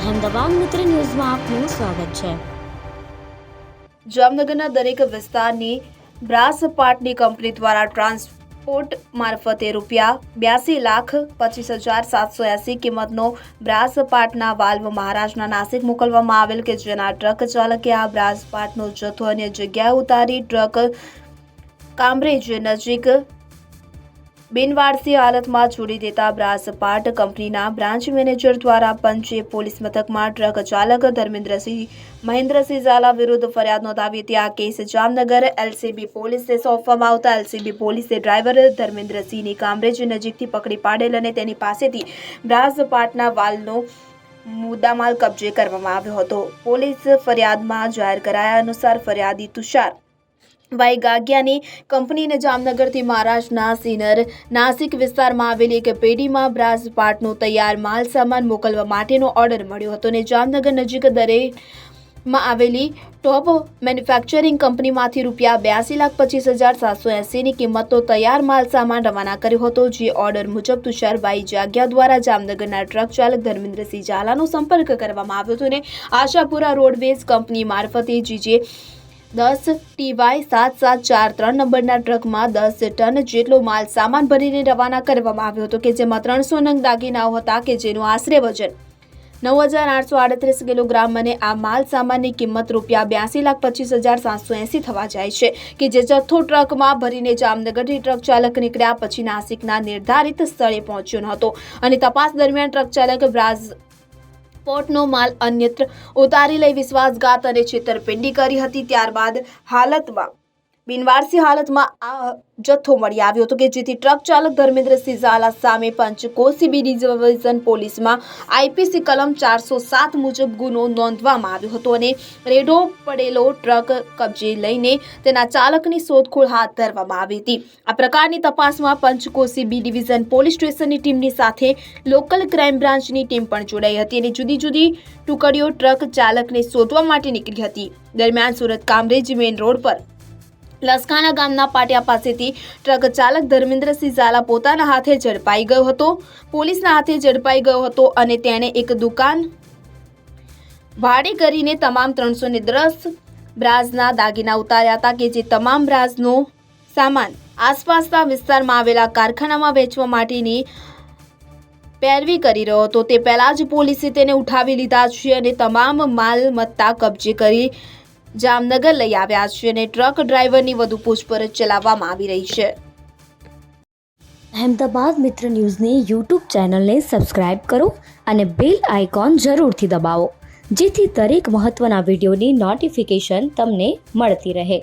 અહેમદાબાદ મિત્ર ન્યૂઝમાં આપનું સ્વાગત છે. જામનગરના દરેક વિસ્તારની બ્રાસ પાટની કંપની દ્વારા ટ્રાન્સપોર્ટ મારફતે રૂપિયા બ્યાસી લાખ પચીસ હજાર સાતસો એંસી કિંમતનો બ્રાસ પાટના વાલ્વ મહારાષ્ટ્રના નાસિક મોકલવામાં આવેલ કે જેના ટ્રક ચાલકે આ બ્રાસ પાટનો જથ્થો અન્ય જગ્યાએ ઉતારી ટ્રક કામરેજ નજીક બિનવારસી હાલતમાં છોડી દેતા બ્રાસ પાટ કંપનીના બ્રાન્ચ મેનેજર દ્વારા પંચે પોલીસ મથકમાં ટ્રક ચાલક ધર્મેન્દ્રસિંહ, મહેન્દ્રસિંહ ઝાલા વિરુદ્ધ ફરિયાદ નોંધાવી હતી. આ કેસ જામનગર એલસીબી પોલીસે સોંપવામાં આવતા. એલસીબી પોલીસે ડ્રાઈવર ધર્મેન્દ્રસિંહની કામરેજ નજીકથી પકડી પાડેલ અને તેની પાસેથી બ્રાસ પાટના વાલનો મુદ્દામાલ કબજે કરવામાં આવ્યો હતો. પોલીસ ફરિયાદમાં જાહેર કરાયા અનુસાર ફરિયાદી તુષાર વાઈ ગાગિયાની કંપનીને જામનગરથી મહારાષ્ટ્રના સિનર નાસિક વિસ્તારમાં આવેલી એક પેઢીમાં બ્રાસ પાર્ટનો તૈયાર માલ સામાન મોકલવા માટેનો ઓર્ડર મળ્યો હતો અને જામનગર નજીક દરેમાં આવેલી ટોપ મેન્યુફેક્ચરિંગ કંપનીમાંથી રૂપિયા બ્યાસી લાખ પચીસ હજાર સાતસો એંસીની કિંમતનો તૈયાર માલ સામાન રવાના કર્યો હતો, જે ઓર્ડર મુજબ તુષારભાઈ જાગ્યા દ્વારા જામનગરના ટ્રક ચાલક ધર્મેન્દ્રસિંહ ઝાલાનો સંપર્ક કરવામાં આવ્યો હતો અને આશાપુરા રોડવેઝ કંપની મારફતે જીજે દસ ટીવાય સાત સાત ચાર ત્રણ નંબરના ટ્રકમાં દસ ટન જેટલો માલ સામાન ભરીને રવાના કરવામાં આવ્યો હતો કે જેમાં ત્રણસો નંગ દાગીનાઓ હતા કે જેનું આશરે વજન નવ હજાર આઠસો આડત્રીસ કિલોગ્રામ અને આ માલ સામાનની કિંમત રૂપિયા બ્યાસી લાખ પચીસ હજાર સાતસો એંસી થવા જાય છે કે જે જથ્થો ટ્રકમાં ભરીને જામનગરથી ટ્રક ચાલક નીકળ્યા પછી નાસિકના નિર્ધારિત સ્થળે પહોંચ્યો ન હતો. અને તપાસ દરમિયાન ટ્રક ચાલક બ્રાઝ પોર્ટનો માલ અન્યત્ર ઉતારી લઈ વિશ્વાસઘાત અને છેતરપિંડી કરી હતી. ત્યારબાદ હાલતમાં બિનવારસી હાલતમાં આ જથ્થો મળી આવ્યો હતો કે જેથી ટ્રક ચાલક ધર્મેન્દ્રસિંહ ઝાલા સામે પંચકોશી બી ડિવિઝન પોલીસમાં આઈપીસી કલમ ચારસો સાત મુજબ ગુનો નોંધવામાં આવ્યો હતો અને રેડો પડેલો ટ્રક કબજે લઈને તેના ચાલકની શોધખોળ હાથ ધરવામાં આવી હતી. આ પ્રકારની તપાસમાં પંચકોશી બી ડિવિઝન પોલીસ સ્ટેશનની ટીમની સાથે લોકલ ક્રાઇમ બ્રાન્ચની ટીમ પણ જોડાઈ હતી અને જુદી જુદી ટુકડીઓ ટ્રક ચાલકને શોધવા માટે નીકળી હતી. દરમિયાન સુરત કામરેજ મેઇન રોડ પર લસકાણા ગામના પાટિયા પાસેથી ટ્રક ચાલક ધર્મેન્દ્રસિંહ ઝાલા પોતાના હાથે ઝડપાઈ ગયો હતો. પોલીસના હાથે ઝડપાઈ ગયો હતો અને તેણે એક દુકાન ભાડે કરીને તમામ ત્રણસો ને દસ બ્રાઝના દાગીના ઉતાર્યા હતા કે જે તમામ બ્રાઝનો સામાન આસપાસના વિસ્તારમાં આવેલા કારખાનામાં વેચવા માટેની પેરવી કરી રહ્યો હતો. તે પહેલા જ પોલીસે તેને ઉઠાવી લીધા છે અને તમામ માલમત્તા કબજે કરી જામનગર લઈ આવ્યા છે અને ટ્રક ડ્રાઈવરની વધુ પૂછપરછ ચલાવવામાં આવી રહી છે. અહેમદાબાદ મિત્ર ન્યૂઝની યુટ્યુબ ચેનલને સબસ્ક્રાઇબ કરો અને બેલ આઇકોન જરૂરથી દબાવો, જેથી દરેક મહત્ત્વના વિડીયોની નોટિફિકેશન તમને મળતી રહે.